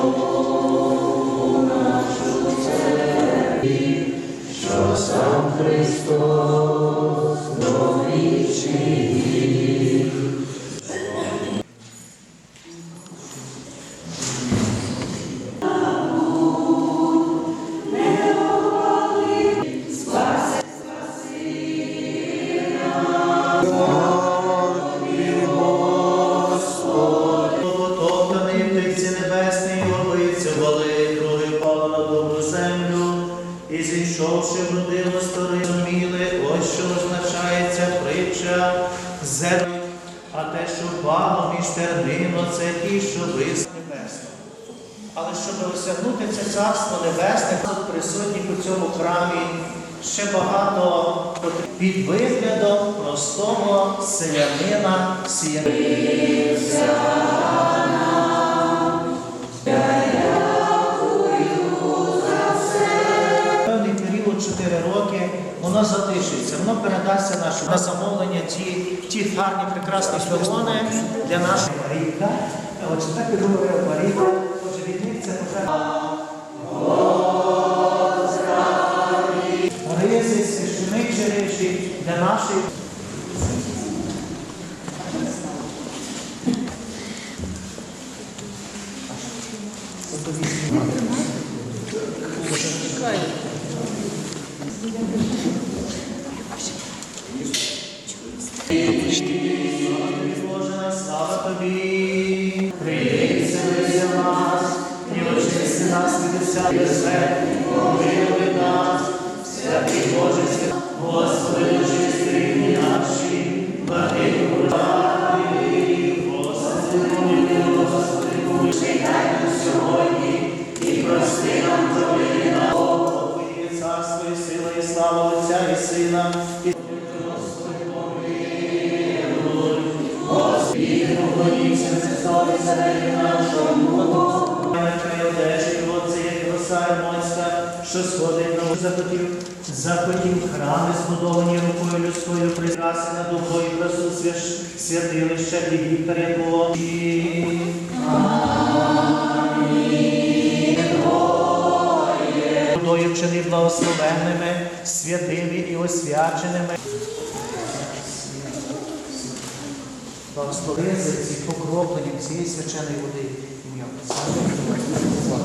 Потоплений землю, і зійшовши в родину зуміли, ось що означається притча землі, а те, що впало між тернино, це ті, що вис небесно. Але щоб осягнути це царство небесне, присутніх у цьому храмі ще багато під виглядом простого селянина сіянина. Воно затишиться, воно передасться нашому на замовлення ті, ті гарні прекрасні філони для нашої Марійка. Отже, так і говорив Марійка. Отже, від них це потреба. Ризи, священичі речі для нашої. Боже, слава тобі, прийди вселися нас, і очисти нас від смерті, помилуй нас, святий Боже, Господи, очисти наші, владику Господи, помилуй, Господи, помилуй, дай нам сьогодні, і прости нам слава Отця і Сина, і що сходить на захотів, захотів храми, збудовані рукою людською, прикрасена духою красу святилища і вікаря Твого. Благословенними, святими і освяченими. Благослови за ці покропленням цієї свяченої води. Ім'я стой, стой.